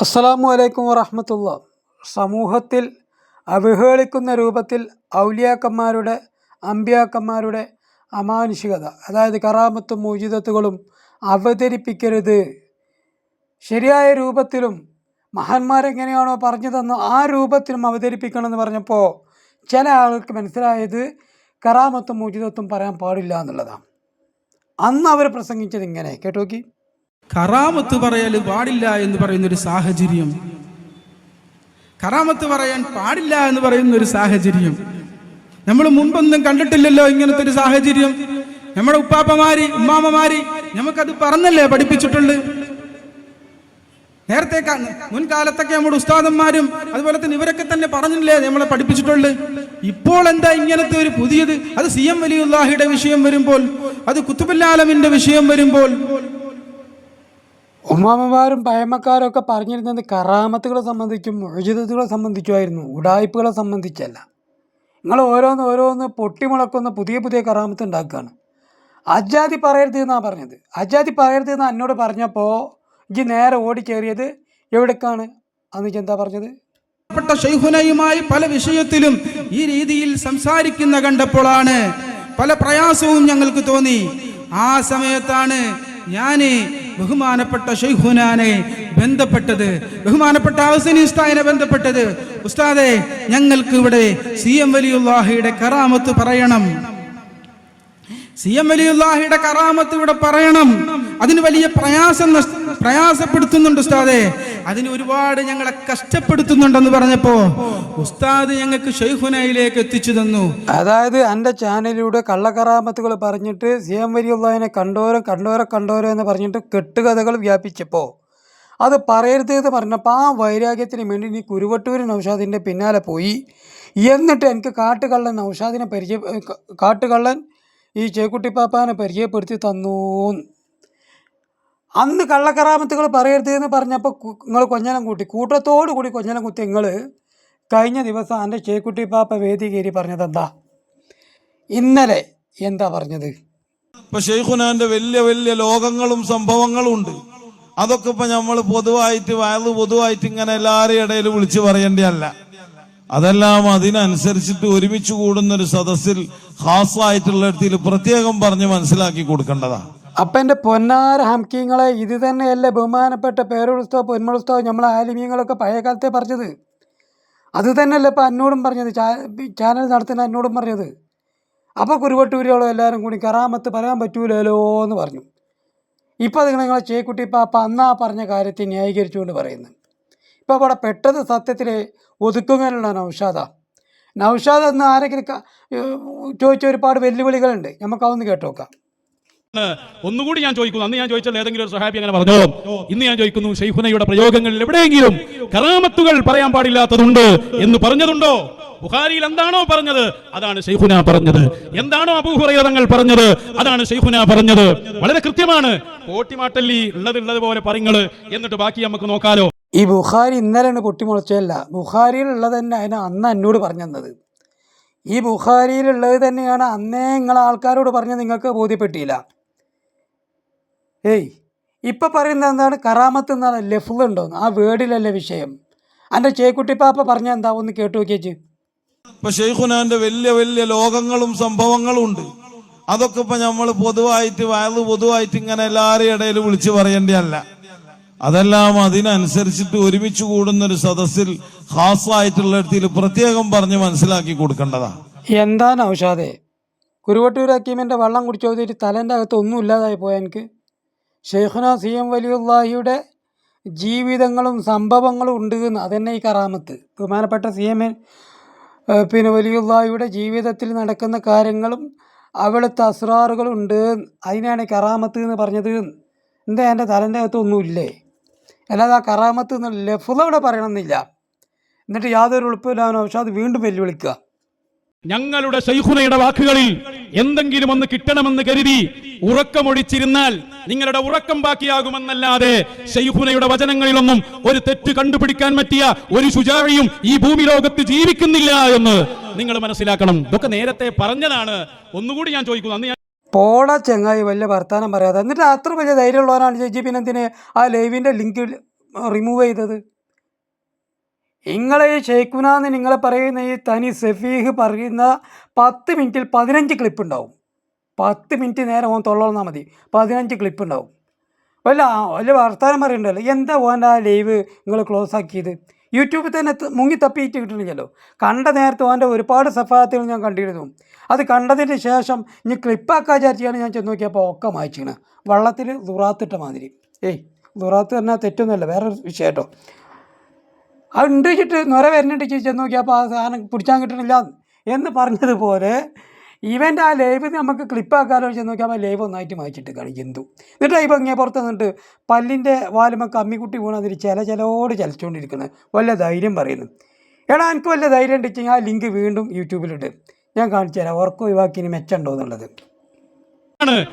അസ്സലാമു അലൈക്കും വറഹമത്തുള്ള. സമൂഹത്തിൽ അവഹേളിക്കുന്ന രൂപത്തിൽ ഔലിയാക്കന്മാരുടെ അമ്പിയാക്കന്മാരുടെ അമാനുഷികത അതായത് കറാമത്തും മോചിതത്തുകളും അവതരിപ്പിക്കരുത്. ശരിയായ രൂപത്തിലും മഹാന്മാരെങ്ങനെയാണോ പറഞ്ഞു തന്നു ആ രൂപത്തിലും അവതരിപ്പിക്കണമെന്ന് പറഞ്ഞപ്പോൾ ചില ആൾക്ക് മനസ്സിലായത് കറാമത്തും മോചിതത്വം പറയാൻ പാടില്ല എന്നുള്ളതാണ്. അന്ന് അവർ പ്രസംഗിച്ചത് ഇങ്ങനെ കേട്ടോക്കി? കറാമത്ത് പറയൽ പാടില്ല എന്ന് പറയുന്ന ഒരു സാഹചര്യം. കറാമത്ത് പറയാൻ പാടില്ല എന്ന് പറയുന്ന ഒരു സാഹചര്യം. നമ്മൾ മുൻപൊന്നും കണ്ടിട്ടില്ലല്ലോ ഇങ്ങനത്തെ ഒരു സാഹചര്യം. നമ്മുടെ ഉപ്പാപ്പമാര് ഉമ്മാമ്മമാര് നമുക്കത് പറഞ്ഞല്ലേ പഠിപ്പിച്ചിട്ടുണ്ട്. നേരത്തെ മുൻകാലത്തൊക്കെ നമ്മുടെ ഉസ്താദന്മാരും അതുപോലെ തന്നെ ഇവരൊക്കെ തന്നെ പറഞ്ഞില്ലേ നമ്മളെ പഠിപ്പിച്ചിട്ടുള്ളു ഇപ്പോൾ എന്താ ഇങ്ങനത്തെ ഒരു പുതിയത്? അത് സി എം വലിയുല്ലാഹിയുടെ വിഷയം വരുമ്പോൾ അത് കുത്തുബുല്ലാലമിന്റെ വിഷയം വരുമ്പോൾ ഉമ്മാമ്മമാരും പഴമക്കാരും ഒക്കെ പറഞ്ഞിരുന്നത് കറാമത്തുകളെ സംബന്ധിച്ചും മോചിതത്തുകളെ സംബന്ധിച്ചുമായിരുന്നു. ഉടായ്പകളെ സംബന്ധിച്ചല്ല. നിങ്ങൾ ഓരോന്ന് ഓരോന്ന് പൊട്ടിമുളക്കുന്ന പുതിയ പുതിയ കറാമത്ത് ഉണ്ടാക്കുകയാണ്. അജാതി പറയരുത് എന്നാണ് പറഞ്ഞത്. അജാതി പറയരുത് എന്ന് എന്നോട് പറഞ്ഞപ്പോൾ ഇജ്ജ് നേരെ ഓടിക്കേറിയത് എവിടേക്കാണ്? അന്ന് എന്താ പറഞ്ഞത്? ഷെയ്ഖുനയുമായി പല വിഷയത്തിലും ഈ രീതിയിൽ സംസാരിക്കുന്ന കണ്ടപ്പോഴാണ് പല പ്രയാസവും ഞങ്ങൾക്ക് തോന്നി. ആ സമയത്താണ് ഞാൻ ബഹുമാനപ്പെട്ട ഷെയ്ഖുനാനെ ബന്ധപ്പെട്ടത് ബഹുമാനപ്പെട്ട ഹസനി ഉസ്താദിനെ ബന്ധപ്പെട്ടത്. ഉസ്താദെ ഞങ്ങൾക്ക് ഇവിടെ സി എം വലിയുല്ലാഹിയുടെ കറാമത്ത് പറയണം. സി എം വലിയുല്ലാഹിയുടെ കറാമത്ത് ഇവിടെ പറയണം. അതിന് വലിയ പ്രയാസം പ്രയാസപ്പെടുത്തുന്നുണ്ട് ഉസ്താദെ. അതിന് ഒരുപാട് ഞങ്ങളെ കഷ്ടപ്പെടുത്തുന്നുണ്ടെന്ന് പറഞ്ഞപ്പോ ഉസ്താദ് ഞങ്ങൾക്ക് ഷെയ്ഖുനയിലേക്ക് എത്തിച്ചു തന്നു. അതായത് എന്റെ ചാനലിലൂടെ കള്ളക്കറാമത്തുകൾ പറഞ്ഞിട്ട് സി എം വലിയുള്ളതിനെ കണ്ടോരം കണ്ടോരോ കണ്ടോരോ എന്ന് പറഞ്ഞിട്ട് കെട്ടുകഥകൾ വ്യാപിച്ചപ്പോൾ അത് പറയരുത് എന്ന് പറഞ്ഞപ്പോൾ ആ വൈരാഗ്യത്തിന് വേണ്ടി നീ കുരുവട്ടൂർ നൗഷാദിന്റെ പിന്നാലെ പോയി. എന്നിട്ട് എനിക്ക് കാട്ടുകള്ളൻ നൗഷാദിനെ പരിചയ കാട്ടുകള്ളൻ ഈ ചേക്കുട്ടിപ്പാപ്പാനെ പരിചയപ്പെടുത്തി തന്നു. അന്ന് കള്ളക്കറാമത്തുകൾ പറയരുത് എന്ന് പറഞ്ഞപ്പോൾ നിങ്ങൾ കൊഞ്ഞനം കൂട്ടി. കൂട്ടത്തോടു കൂടി കൊഞ്ഞനം കുത്തി നിങ്ങൾ കഴിഞ്ഞ ദിവസം എന്റെ ചേക്കുട്ടി പാപ്പ വേദി കയറി പറഞ്ഞത് എന്താ ഇന്നലെ എന്താ പറഞ്ഞത്? ഇപ്പൊ ഷെയ്ഖുനാന്റെ വലിയ വലിയ ലോകങ്ങളും സംഭവങ്ങളും ഉണ്ട്. അതൊക്കെ ഇപ്പൊ നമ്മൾ പൊതുവായിട്ട് വയത് പൊതുവായിട്ട് ഇങ്ങനെ എല്ലാവരുടെ ഇടയിൽ വിളിച്ചു പറയേണ്ടതല്ല. അതെല്ലാം അതിനനുസരിച്ചിട്ട് ഒരുമിച്ച് കൂടുന്ന ഒരു സദസ്സിൽ ഹാസായിട്ടുള്ള ഇടത്തിൽ പ്രത്യേകം പറഞ്ഞ് മനസ്സിലാക്കി കൊടുക്കേണ്ടതാ. അപ്പൊ എന്റെ പൊന്നാര ഹംകിങ്ങളെ ഇത് തന്നെയല്ലേ ബഹുമാനപ്പെട്ട പേരുസ്തോ പൊന്മുളസ്തോ നമ്മളെ ആലിമീങ്ങളൊക്കെ പഴയ കാലത്തെ പറഞ്ഞത്. അത് തന്നെയല്ലേ ഇപ്പൊ എന്നോടും പറഞ്ഞത് ചാനൽ നടത്തുന്ന എന്നോടും പറഞ്ഞത്. അപ്പോൾ കുരുവട്ടൂരികളും എല്ലാവരും കൂടി കറാമത്ത് പറയാൻ പറ്റൂലല്ലോ എന്ന് പറഞ്ഞു. ഇപ്പോൾ അത് നിങ്ങളെ ചേക്കുട്ടി പാപ്പ അന്നാ പറഞ്ഞ കാര്യത്തെ ന്യായീകരിച്ചുകൊണ്ട് പറയുന്നു. ഇപ്പോൾ അവിടെ പെട്ടത് സത്യത്തിൽ ഒതുക്കുന്നതിനുള്ള നൗഷാദ. നൗഷാദ് എന്ന് ആരെങ്കിലും ചോദിച്ച ഒരുപാട് വെല്ലുവിളികളുണ്ട്. നമുക്ക് അതൊന്ന് കേട്ടോക്കാം ഒന്നുകൂടി ഞാൻ ചോദിക്കുന്നു. അന്ന് ഞാൻ ചോദിച്ചാൽ ഏതെങ്കിലും ഒരു സഹാബി അങ്ങനെ പറഞ്ഞോ? ഇന്ന് ഞാൻ ചോദിക്കുന്നു ഷെയ്ഖുനയുടെ പ്രയോഗങ്ങളിൽ എവിടെയെങ്കിലും കറാമത്തുകൾ പറയാൻ പാടില്ലാത്തതുണ്ട് എന്ന് പറഞ്ഞതുണ്ടോ? ബുഖാരിയിൽ എന്താണോ പറഞ്ഞത്? അതാണ് ഷെയ്ഖുന പറഞ്ഞത്. എന്താണോ അബൂഹുറൈറ തങ്ങൾ പറഞ്ഞത്? അതാണ് ഷെയ്ഖുന പറഞ്ഞത്. വളരെ കൃത്യമാണ്. കോട്ടിമാട്ടല്ലി ഉള്ളത് ഉള്ളത് പോലെ പറങ്ങൾ എന്നിട്ട് ബാക്കി നമുക്ക് നോക്കാലോ. ഈ ബുഖാരി ഇന്നലെയാണ് പൊട്ടിമുളച്ചതല്ല ബുഖാരിയിലുള്ളത് തന്നെ അതിന് അന്ന് എന്നോട് പറഞ്ഞു തന്നത്. ഈ ബുഖാരിയിലുള്ളത് തന്നെയാണ് അന്നേ നിങ്ങൾ ആൾക്കാരോട് പറഞ്ഞ് നിങ്ങൾക്ക് ബോധ്യപ്പെട്ടില്ല. ഏയ് ഇപ്പം പറയുന്നത് എന്താണ്? കറാമത്ത് എന്നാണ് ലഫ്ല് ഉണ്ടോന്ന്. ആ വേർഡിലല്ലേ വിഷയം. എന്റെ ചേക്കുട്ടിപ്പാപ്പ പറഞ്ഞ എന്താ ഒന്ന് കേട്ടു നോക്കിയേച്ച്. ഇപ്പൊ ഷെയ്ഖുനാന്റെ വലിയ വലിയ ലോകങ്ങളും സംഭവങ്ങളും ഉണ്ട്. അതൊക്കെ ഇപ്പൊ നമ്മൾ പൊതുവായിട്ട് വയത് പൊതുവായിട്ട് ഇങ്ങനെ എല്ലാവരുടെ ഇടയിൽ വിളിച്ചു പറയേണ്ടതല്ല. അതെല്ലാം അതിനനുസരിച്ചിട്ട് ഒരുമിച്ച് കൂടുന്ന ഒരു സദസ്സിൽ ഹാസായിട്ടുള്ള ഇടത്തിൽ പ്രത്യേകം പറഞ്ഞ് മനസ്സിലാക്കി കൊടുക്കേണ്ടതാ. എന്താണ് നൗഷാദേ? കുരുവട്ടൂർ ഹക്കീമിന്റെ വള്ളം കുടിച്ച് ചോദിച്ചിട്ട് തലേന്റെ അകത്ത് ഒന്നും ഇല്ലാതായി പോയ എനിക്ക്. ഷെയ്ഖുന സി എം വലിയുള്ളാഹിയുടെ ജീവിതങ്ങളും സംഭവങ്ങളും ഉണ്ട് എന്ന് അതന്നെ ഈ കറാമത്ത്. ബഹുമാനപ്പെട്ട സി എം പിന്നെ വലിയുള്ളാഹിയുടെ ജീവിതത്തിൽ നടക്കുന്ന കാര്യങ്ങളും അവിടുത്തെ അസ്രാറുകളും ഉണ്ട്. അതിനാണ് കറാമത്ത് എന്ന് പറഞ്ഞത്. എന്താ എന്റെ തലന്റെ അകത്ത് ഒന്നുമില്ലേ അല്ലാതെ ആ കറാമത്ത് എന്ന് അവിടെ പറയണമെന്നില്ല. എന്നിട്ട് യാതൊരു ഉൾപ്പില്ലാനോ പക്ഷെ അത് വീണ്ടും വെല്ലുവിളിക്കുക. ഞങ്ങളുടെ ശൈഖുനയുടെ വാക്കുകളിൽ എന്തെങ്കിലും ഒന്ന് കിട്ടണമെന്ന് കരുതി ഉറക്കമൊഴിച്ചിരുന്നാൽ നിങ്ങളുടെ ഉറക്കം ബാക്കിയാകുമെന്നല്ലാതെ ശൈഖുനയുടെ വചനങ്ങളിലൊന്നും ഒരു തെറ്റ് കണ്ടുപിടിക്കാൻ പറ്റിയ ഒരു ശുചാഴിയും ഈ ഭൂമി ലോകത്ത് ജീവിക്കുന്നില്ല എന്ന് നിങ്ങൾ മനസ്സിലാക്കണം. ഇതൊക്കെ നേരത്തെ പറഞ്ഞതാണ്. ഒന്നുകൂടി ഞാൻ ചോദിക്കുന്നു. അന്ന് പോട ചെങ്ങായി വലിയ വർത്താനം പറയാതെ. എന്നിട്ട് അത്ര വലിയ ധൈര്യമുള്ളവരാണ് ചേച്ചി പിന്നെ എന്തിന് ആ ലൈവിന്റെ ലിങ്ക് റിമൂവ് ചെയ്തത്? നിങ്ങളെ ഈ ഷെയ്ഖുനാന്ന് നിങ്ങളെ പറയുന്ന ഈ തനി സഫീഹ് പറയുന്ന പത്ത് മിനിറ്റിൽ പതിനഞ്ച് ക്ലിപ്പ് ഉണ്ടാവും. പത്ത് മിനിറ്റ് നേരം ഓൻ തൊള്ളന്നാൽ മതി. പതിനഞ്ച് ക്ലിപ്പ് ഉണ്ടാവും. വല്ല വല്ല വർത്തമാനം പറയണ്ടല്ലോ. എന്താ ഓന്റെ ആ ലൈവ് നിങ്ങൾ ക്ലോസ് ആക്കിയത്? യൂട്യൂബിൽ തന്നെ മുങ്ങി തപ്പിയിട്ട് കിട്ടണില്ലല്ലോ കണ്ട നേരത്തെ അവന്റെ ഒരുപാട് സഫാത്തുകൾ ഞാൻ കണ്ടിരുന്നു. അത് കണ്ടതിന് ശേഷം ഇനി ക്ലിപ്പാക്കാൻ വിചാരിച്ചാണ് ഞാൻ ചെന്ന് നോക്കിയപ്പോൾ ഒക്കെ മായ്ച്ചിണ് വള്ളത്തിൽ ദുറാത്തിട്ട മാതിരി. ഏയ് ദുറാത്ത് പറഞ്ഞാൽ തെറ്റൊന്നുമല്ല വേറെ വിഷയം കേട്ടോ. അത് ഉണ്ട് വെച്ചിട്ട് നൊര വരുന്നുണ്ട് ചെന്ന് നോക്കിയപ്പോൾ ആ സാധനം പിടിച്ചാൻ കിട്ടണില്ല എന്ന് പറഞ്ഞതുപോലെ ഇവന്റെ ആ ലൈവ് നമുക്ക് ക്ലിപ്പാക്കാലോ ചെന്ന് നോക്കിയാൽ ലൈവ് ഒന്നായിട്ട് മാറ്റിട്ട് കാണും എന്തു. എന്നിട്ട് ഇപ്പം ഇങ്ങനെ പുറത്ത് നിന്നിട്ട് പല്ലിന്റെ വാലുമ കമ്മിക്കുട്ടി വീണതിൽ ചില ചിലോട് ചലിച്ചുകൊണ്ടിരിക്കുന്നത് വല്ല ധൈര്യം പറയുന്നു. എടാ എനിക്ക് വല്ല ധൈര്യം ഉണ്ടെങ്കിൽ ആ ലിങ്ക് വീണ്ടും യൂട്യൂബിലിട്ട്. ഞാൻ കാണിച്ചു തരാം. ഉറക്കം ഒഴിവാക്കി മെച്ചമുണ്ടോ എന്നുള്ളത്. ആണ്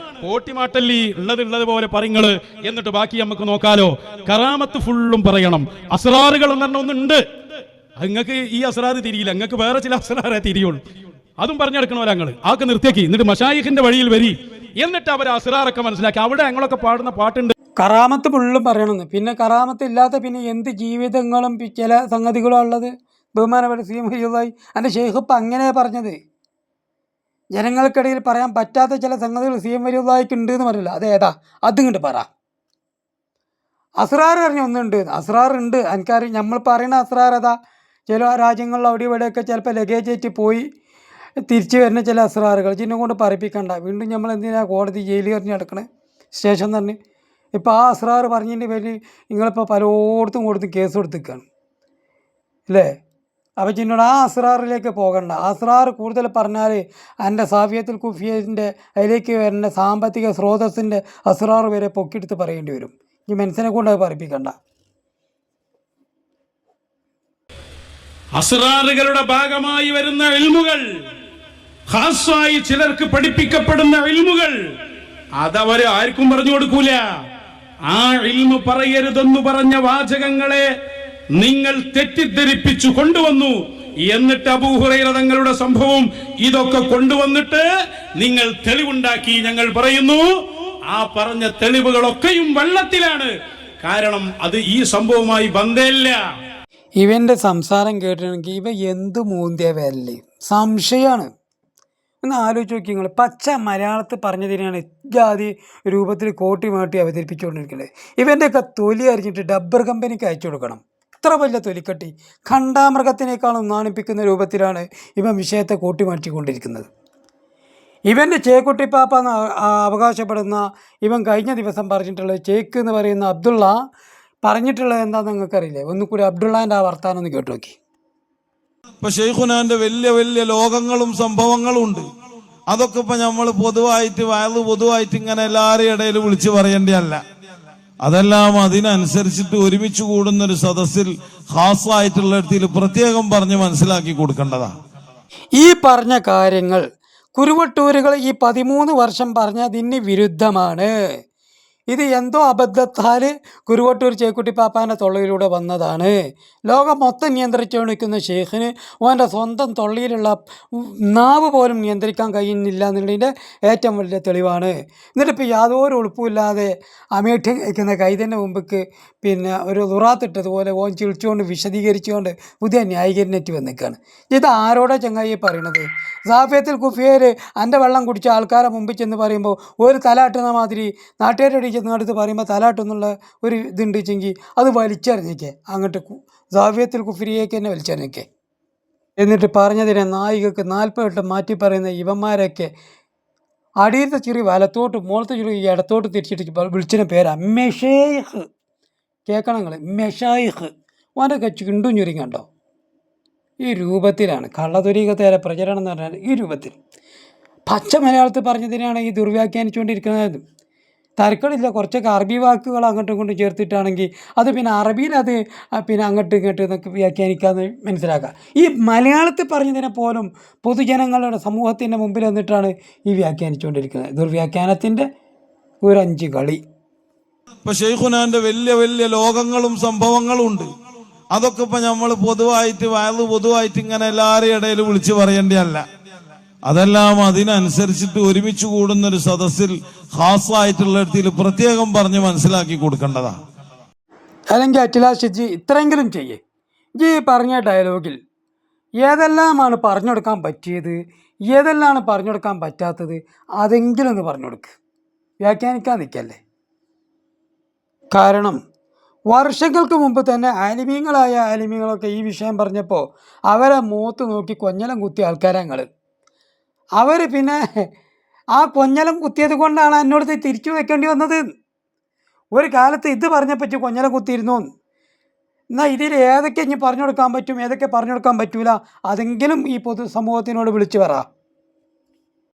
ഉള്ളത് ഉള്ളത് പോലെ പറയുങ്ങൾ എന്നിട്ട് ബാക്കി നമുക്ക് നോക്കാലോ. കറാമത്ത് ഫുള്ളും പറയണം. അസ്രാറുകൾ എന്ന് പറഞ്ഞ ഒന്നുണ്ട്. നിങ്ങൾക്ക് ഈ അസ്രാറ് തിരിയില്ല. അങ്ങക്ക് വേറെ ചില അസ്രാറേ തിരിയുള്ളൂ. അതും പറഞ്ഞെടുക്കണോ ഞങ്ങൾ ആക്ക് നിർത്തിയാക്കി. എന്നിട്ട് മഷായിഖിന്റെ വഴിയിൽ വരി. എന്നിട്ട് അവർ അസുറാറൊക്കെ മനസ്സിലാക്കി. അവിടെ ഞങ്ങളൊക്കെ പാടുന്ന പാട്ടുണ്ട്. കറാമത്ത് ഫുള്ളും പറയണമെന്ന് പിന്നെ കറാമത്ത് ഇല്ലാത്ത പിന്നെ എന്ത് ജീവിതങ്ങളും ചില സംഗതികളും ഉള്ളത്? ബഹുമാനപ്പെട്ട സി. ഹരിയായി എന്റെ ഷെയ്ഖ് ഇപ്പം അങ്ങനെ പറഞ്ഞത്. ജനങ്ങൾക്കിടയിൽ പറയാൻ പറ്റാത്ത ചില സംഗതികൾ സി. എം. വരിയുള്ളതായിക്ക് ഉണ്ട് എന്ന് പറയില്ല അതേതാ അതിങ്ങോട്ട് പറ. അസ്രാർ അറിഞ്ഞ ഒന്നുണ്ട്. അസ്രാർ ഉണ്ട്. എനിക്കറിയാം നമ്മൾ പറയുന്ന അസ്രാർ ഏതാ? ചില രാജ്യങ്ങളിൽ അവിടെ ഇവിടെയൊക്കെ ചിലപ്പോൾ ലഗേജ് ആയിട്ട് പോയി. തിരിച്ചു വരുന്ന ചില അസ്രാറുകൾ. ചിന്നെ കൊണ്ട് പറയിപ്പിക്കണ്ട. വീണ്ടും നമ്മൾ എന്തിനാ കോടതി ജയിലിൽ എറിഞ്ഞ് നടക്കണേ? സ്റ്റേഷൻ തന്നെ. ഇപ്പോൾ ആ അസ്രാർ പറഞ്ഞതിന്റെ പേരിൽ നിങ്ങളിപ്പോൾ പലയിടത്തും കൊടുത്ത് കേസ് കൊടുത്തിരിക്കുകയാണ് അല്ലേ? അപ്പോൾ ചിന്നോട് ആ അസ്രാറിലേക്ക് പോകണ്ട. അസ്രാർ കൂടുതൽ പറഞ്ഞാൽ എന്റെ സാഫിയത്തിൽ കുഫിയതിന്റെ അതിലേക്ക് വരുന്ന സാമ്പത്തിക സ്രോതസ്സിന്റെ അസ്രാർ വരെ പൊക്കിയെടുത്ത് പറയേണ്ടി വരും. ഈ മനസ്സിനെ കൊണ്ട് അത് പറയിപ്പിക്കണ്ട. അസ്രാറുകളുടെ ഭാഗമായി വരുന്ന എൽമുകൾ ഖാസായി ചിലർക്ക് പഠിപ്പിക്കപ്പെടുന്ന ഇൽമുകൾ. അതവര് ആർക്കും പറഞ്ഞു കൊടുക്കൂല. ആ ഇൽമു പറയരുതെന്ന് പറഞ്ഞ വാചകങ്ങളെ നിങ്ങൾ തെറ്റിദ്ധരിപ്പിച്ചു കൊണ്ടുവന്നു. എന്നിട്ട് അബൂഹുറൈറ തങ്ങളുടെ സംഭവം ഇതൊക്കെ കൊണ്ടുവന്നിട്ട് നിങ്ങൾ തെളിവുണ്ടാക്കി ഞങ്ങൾ പറയുന്നു. ആ പറഞ്ഞ തെളിവുകളൊക്കെയും വെള്ളത്തിലാണ്. കാരണം അത് ഈ സംഭവവുമായി ബന്ധമില്ല. ഇവന്റെ സംസാരം കേട്ടിട്ടുണ്ടെങ്കിൽ ഇവ എന്ത് മൂന്തിയ വരൽ സംശയമാണ്. ഒന്ന് ആലോചിച്ച് നോക്കി നിങ്ങൾ. പച്ച മലയാളത്തിൽ പറഞ്ഞതിനെയാണ് ജാതി രൂപത്തിൽ കോട്ടി മാട്ടി അവതരിപ്പിച്ചുകൊണ്ടിരിക്കുന്നത്. ഇവന്റെയൊക്കെ തൊലി അരിഞ്ഞിട്ട് ഡബ്ബർ കമ്പനിക്ക് അയച്ചു കൊടുക്കണം. ഇത്ര വലിയ തൊലിക്കട്ടി. ഖണ്ഡാമൃഗത്തിനേക്കാളും നാണിപ്പിക്കുന്ന രൂപത്തിലാണ് ഇവൻ വിഷയത്തെ കൂട്ടിമാറ്റിക്കൊണ്ടിരിക്കുന്നത് ഇവന്റെ ചേക്കുട്ടിപ്പാപ്പ എന്ന് അവകാശപ്പെടുന്ന ഇവൻ കഴിഞ്ഞ ദിവസം പറഞ്ഞിട്ടുള്ളത് ചേക്ക് എന്ന് പറയുന്ന അബ്ദുള്ള പറഞ്ഞിട്ടുള്ളത് എന്താണെന്ന് നിങ്ങൾക്കറിയില്ലേ? ഒന്നുകൂടി അബ്ദുള്ളാന്റെ ആ വർത്താനം ഒന്ന് കേട്ടു നോക്കി. ഇപ്പൊ ഷെയ്ഖുനാന്റെ വലിയ വലിയ ലോകങ്ങളും സംഭവങ്ങളും ഉണ്ട്. അതൊക്കെ ഇപ്പൊ നമ്മൾ പൊതുവായിട്ട് വയത് പൊതുവായിട്ട് ഇങ്ങനെ എല്ലാവരുടെ ഇടയിൽ വിളിച്ചു പറയേണ്ടതല്ല. അതെല്ലാം അതിനനുസരിച്ചിട്ട് ഒരുമിച്ച് കൂടുന്ന ഒരു സദസ്സിൽ ഹാസായിട്ടുള്ള ഇടത്തിൽ പ്രത്യേകം പറഞ്ഞ് മനസ്സിലാക്കി കൊടുക്കേണ്ടതാ. ഈ പറഞ്ഞ കാര്യങ്ങൾ കുരുവട്ടൂരുകൾ ഈ പതിമൂന്ന് വർഷം പറഞ്ഞതിന് വിരുദ്ധമാണ്. ഇത് എന്തോ അബദ്ധത്താൽ കുരുവട്ടൂർ ചേക്കുട്ടി പാപ്പാന്റെ തൊള്ളയിലൂടെ വന്നതാണ്. ലോകം മൊത്തം നിയന്ത്രിച്ചുകൊണ്ടിരിക്കുന്ന ഷെയ്ഖിന് ഓന്റെ സ്വന്തം തൊള്ളിയിലുള്ള നാവ് പോലും നിയന്ത്രിക്കാൻ കഴിയുന്നില്ല എന്നുള്ളതിന്റെ ഏറ്റവും വലിയ തെളിവാണ്. എന്നിട്ടിപ്പോൾ യാതൊരു ഉളുപ്പുമില്ലാതെ അമേഠ്യം കഴിക്കുന്ന കൈതന്റെ മുമ്പേക്ക് പിന്നെ ഒരു ദുറാത്തിട്ടതുപോലെ ഓൻ ചിളിച്ചുകൊണ്ട് വിശദീകരിച്ചുകൊണ്ട് പുതിയ ന്യായീകരണറ്റ് വന്നിരിക്കുകയാണ്. ഇത് ആരോടെ ചങ്ങായി പറയണത്? സാഫിയത്തിൽ കുഫിയർ എന്റെ വെള്ളം കുടിച്ച ആൾക്കാരെ മുമ്പിൽ ചെന്ന് പറയുമ്പോൾ ഒരു തലാട്ടുന്ന മാതിരി നാട്ടുകാരുടെ ചെന്ന് അടുത്ത് പറയുമ്പോൾ തലാട്ടെന്നുള്ള ഒരു ഇതുണ്ട് വെച്ചെങ്കിൽ അത് വലിച്ചെറിഞ്ഞേക്കെ. അങ്ങോട്ട് ജാവ്യത്തിൽ കുഫിരിയേക്ക് തന്നെ വലിച്ചെറിഞ്ഞേക്കെ. എന്നിട്ട് പറഞ്ഞതിനെ നായികക്ക് നാൽപ്പതെട്ട് മാറ്റി പറയുന്ന ഇവന്മാരൊക്കെ അടിയത്തെ ചെറിയ വലത്തോട്ട് മുകളത്തെ ചെറിയ ഇടത്തോട്ട് തിരിച്ചിട്ട് വിളിച്ചതിന് പേരാ. മെഷേഹ് കേൾക്കണം നിങ്ങൾ മെഷായിഖ് ഓന്റെ ചുണ്ടും ചുരുങ്ങി കണ്ടോ? ഈ രൂപത്തിലാണ്. കള്ളതുരീകത്തേരെ പ്രചരണം എന്ന് പറഞ്ഞാൽ ഈ രൂപത്തിൽ. പച്ച മലയാളത്തിൽ പറഞ്ഞതിനാണ് ഈ ദുർവ്യാഖ്യാനിച്ചുകൊണ്ടിരിക്കുന്നത്. തരക്കളില്ല. കുറച്ചൊക്കെ അറബി വാക്കുകൾ അങ്ങോട്ടും ഇങ്ങോട്ടും ചേർത്തിട്ടാണെങ്കിൽ അത് പിന്നെ അറബിയിൽ അത് പിന്നെ അങ്ങോട്ടും ഇങ്ങോട്ടും എന്നൊക്കെ വ്യാഖ്യാനിക്കാമെന്ന് മനസ്സിലാക്കുക ഈ മലയാളത്തിൽ പറഞ്ഞതിനെ പോലും പൊതുജനങ്ങളുടെ സമൂഹത്തിന്റെ മുമ്പിൽ വന്നിട്ടാണ് ഈ വ്യാഖ്യാനിച്ചുകൊണ്ടിരിക്കുന്നത്. ദുർവ്യാഖ്യാനത്തിന്റെ ഒരു അഞ്ച് കളി. ഇപ്പൊ ഷെയ്ഖുനാന്റെ വലിയ വലിയ ലോകങ്ങളും സംഭവങ്ങളും ഉണ്ട്. അതൊക്കെ ഇപ്പൊ നമ്മൾ പൊതുവായിട്ട് വയത് പൊതുവായിട്ട് ഇങ്ങനെ എല്ലാവരുടെ ഇടയിൽ വിളിച്ചു പറയേണ്ടതല്ല. അതെല്ലാം അതിനനുസരിച്ചിട്ട് ഒരുമിച്ച് കൂടുന്ന ഒരു സദസ്സിൽ ഹാസായിട്ടുള്ള ഇടത്തിൽ പ്രത്യേകം പറഞ്ഞ് മനസ്സിലാക്കി കൊടുക്കേണ്ടതാ. അല്ലെങ്കിൽ അറ്റിലാഷിജി ഇത്രയെങ്കിലും ചെയ്യേ. ഈ പറഞ്ഞ ഡയലോഗിൽ ഏതെല്ലാമാണ് പറഞ്ഞു കൊടുക്കാൻ പറ്റിയത്? ഏതെല്ലാമാണ് പറഞ്ഞു കൊടുക്കാൻ പറ്റാത്തത്? അതെങ്കിലും ഒന്ന് പറഞ്ഞു കൊടുക്ക് വ്യാഖ്യാനിക്കാൻ നിൽക്കല്ലേ? കാരണം വർഷങ്ങൾക്ക് മുമ്പ് തന്നെ ആലിമീങ്ങളായ ആലിമീങ്ങളൊക്കെ ഈ വിഷയം പറഞ്ഞപ്പോൾ അവരെ മൂത്ത് നോക്കി കൊഞ്ഞലം കുത്തിയ ആൾക്കാരാ ഞങ്ങൾ അവർ പിന്നെ ആ കൊഞ്ഞലം കുത്തിയത് കൊണ്ടാണ് എന്നോട് തിരിച്ചു വെക്കേണ്ടി വന്നത്. ഒരു കാലത്ത് ഇത് പറഞ്ഞപ്പറ്റി കൊഞ്ഞലം കുത്തിയിരുന്നു. എന്നാൽ ഇതിൽ ഏതൊക്കെ ഇനി പറഞ്ഞു കൊടുക്കാൻ പറ്റും? ഏതൊക്കെ പറഞ്ഞു കൊടുക്കാൻ പറ്റൂല? അതെങ്കിലും ഈ പൊതുസമൂഹത്തിനോട് വിളിച്ചു പറ.